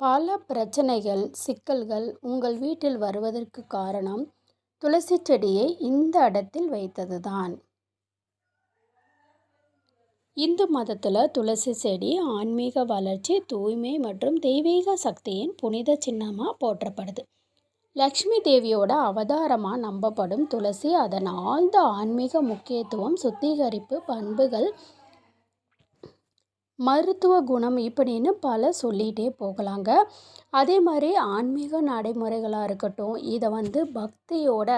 பல பிரச்சனைகள் சிக்கல்கள் உங்கள் வீட்டில் வருவதற்கு காரணம் துளசி செடியை இந்த இடத்தில் வைத்தது தான் இந்து மதத்தில் துளசி செடி ஆன்மீக வளர்ச்சி தூய்மை மற்றும் தெய்வீக சக்தியின் புனித சின்னமாக போற்றப்படுது. லக்ஷ்மி தேவியோட அவதாரமாக நம்பப்படும் துளசி அதன் ஆழ்ந்த ஆன்மீக முக்கியத்துவம் சுத்திகரிப்பு பண்புகள் மருத்துவ குணம் இப்படின்னு பல சொல்லிகிட்டே போகலாங்க. அதே மாதிரி ஆன்மீக நடைமுறைகளாக இருக்கட்டும் இதை வந்து பக்தியோட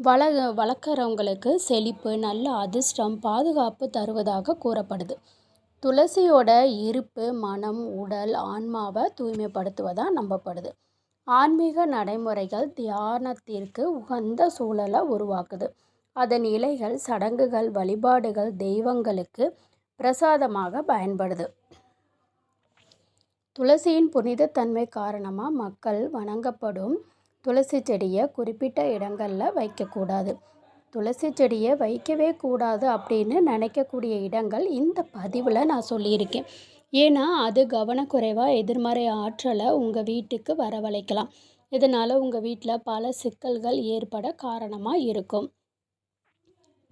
வள வளர்க்குறவங்களுக்கு செழிப்பு நல்ல அதிர்ஷ்டம் பாதுகாப்பு தருவதாக கூறப்படுது. துளசியோட இருப்பு மனம் உடல் ஆன்மாவை தூய்மைப்படுத்துவதாக நம்பப்படுது. ஆன்மீக நடைமுறைகள் தியானத்திற்கு உகந்த சூழலை உருவாக்குது. அதன் இலைகள் சடங்குகள் வழிபாடுகள் தெய்வங்களுக்கு பிரசாதமாக பயன்படுது. துளசியின் புனிதத்தன்மை காரணமாக மக்கள் வணங்கப்படும் துளசி செடியை குறிப்பிட்ட இடங்களில் வைக்கக்கூடாது. துளசி செடியை வைக்கவே கூடாது அப்படின்னு நினைக்கக்கூடிய இடங்கள் இந்த பதிவில் நான் சொல்லியிருக்கேன். ஏன்னா அது கவனக்குறைவாக எதிர்மறை ஆற்றலை உங்கள் வீட்டுக்கு வரவழைக்கலாம். இதனால் உங்கள் வீட்டில் பல சிக்கல்கள் ஏற்பட காரணமாக இருக்கும்.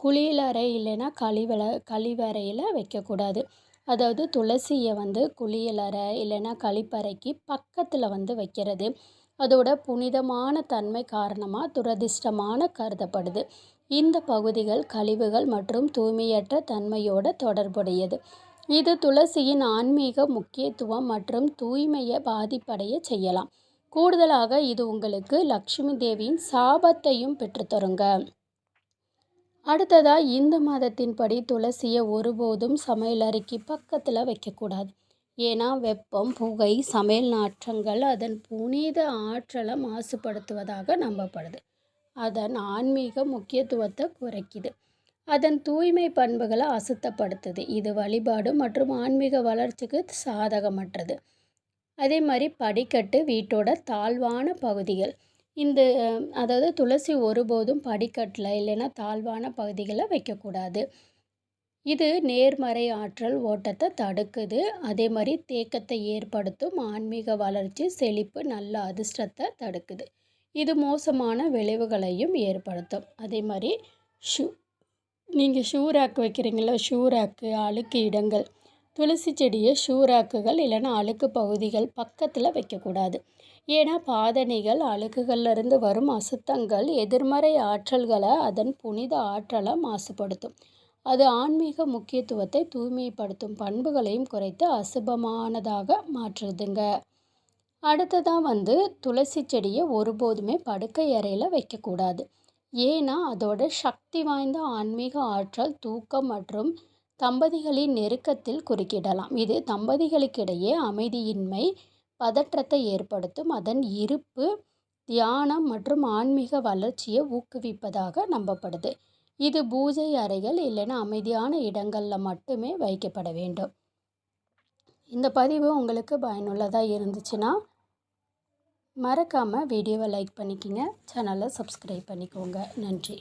குளியலறை இல்லைன்னா கழிவறை கழிவறையில் வைக்கக்கூடாது. அதாவது துளசியை வந்து குளியலறை இல்லைன்னா கழிப்பறைக்கு பக்கத்தில் வந்து வைக்கிறது. அதோட புனிதமான தன்மை காரணமாக துரதிர்ஷ்டமான கருதப்படுது. இந்த பகுதிகள் கழிவுகள் மற்றும் தூய்மையற்ற தன்மையோட தொடர்புடையது. இது துளசியின் ஆன்மீக முக்கியத்துவம் மற்றும் தூய்மையை பாதிப்படைய செய்யலாம். கூடுதலாக இது உங்களுக்கு லக்ஷ்மி தேவியின் சாபத்தையும் பெற்றுத்தருங்க. அடுத்ததாக இந்து மதத்தின்படி துளசியை ஒருபோதும் சமையலறைக்கு பக்கத்தில் வைக்கக்கூடாது. ஏன்னா வெப்பம் புகை சமையல் நாற்றங்கள் அதன் புனித ஆற்றலை மாசுபடுத்துவதாக நம்பப்படுது. அதன் ஆன்மீக முக்கியத்துவத்தை குறைக்குது. அதன் தூய்மை பண்புகளை அசுத்தப்படுத்துது. இது வழிபாடு மற்றும் ஆன்மீக வளர்ச்சிக்கு சாதகமற்றது. அதே மாதிரி படிக்கட்டு வீட்டோட தாழ்வான பகுதிகள் இந்த அதாவது துளசி ஒருபோதும் படிக்கட்டில் இல்லைன்னா தாழ்வான பகுதிகளில் வைக்கக்கூடாது. இது நேர்மறை ஆற்றல் ஓட்டத்தை தடுக்குது. அதே மாதிரி தேக்கத்தை ஏற்படுத்தும் ஆன்மீக வளர்ச்சி செழிப்பு நல்ல அதிர்ஷ்டத்தை தடுக்குது. இது மோசமான விளைவுகளையும் ஏற்படுத்தும். அதே மாதிரி ஷூ நீங்கள் ஷூ ரேக் வைக்கிறீங்களா ஷூ ரேக்கு அழுக்கு இடங்கள். துளசி செடியை ஷூராக்குகள் இல்லைன்னா அழுக்கு பகுதிகள் பக்கத்தில் வைக்கக்கூடாது. ஏன்னா பாதணிகள் அழுக்குகள்லேருந்து வரும் அசுத்தங்கள் எதிர்மறை ஆற்றல்களை அதன் புனித ஆற்றலை மாசுபடுத்தும். அது ஆன்மீக முக்கியத்துவத்தை தூய்மைப்படுத்தும் பண்புகளையும் குறைத்து அசுபமானதாக மாற்றுதுங்க. அடுத்ததாக வந்து துளசி செடியை ஒருபோதுமே படுக்கை அறையில் வைக்கக்கூடாது. ஏன்னா அதோட சக்தி வாய்ந்த ஆன்மீக ஆற்றல் தூக்கம் மற்றும் தம்பதிகளின் நெருக்கத்தில் குறுக்கிடலாம். இது தம்பதிகளுக்கிடையே அமைதியின்மை பதற்றத்தை ஏற்படுத்தும் அதன் இருப்பு தியானம் மற்றும் ஆன்மீக வளர்ச்சியை ஊக்குவிப்பதாக நம்பப்படுது. இது பூஜை அறைகள் இல்லைன்னா அமைதியான இடங்களில் மட்டுமே வைக்கப்பட வேண்டும். இந்த பதிவு உங்களுக்கு பயனுள்ளதாக இருந்துச்சுன்னா மறக்காமல் வீடியோவை லைக் பண்ணிக்கோங்க. சேனலை சப்ஸ்கிரைப் பண்ணிக்கோங்க. நன்றி.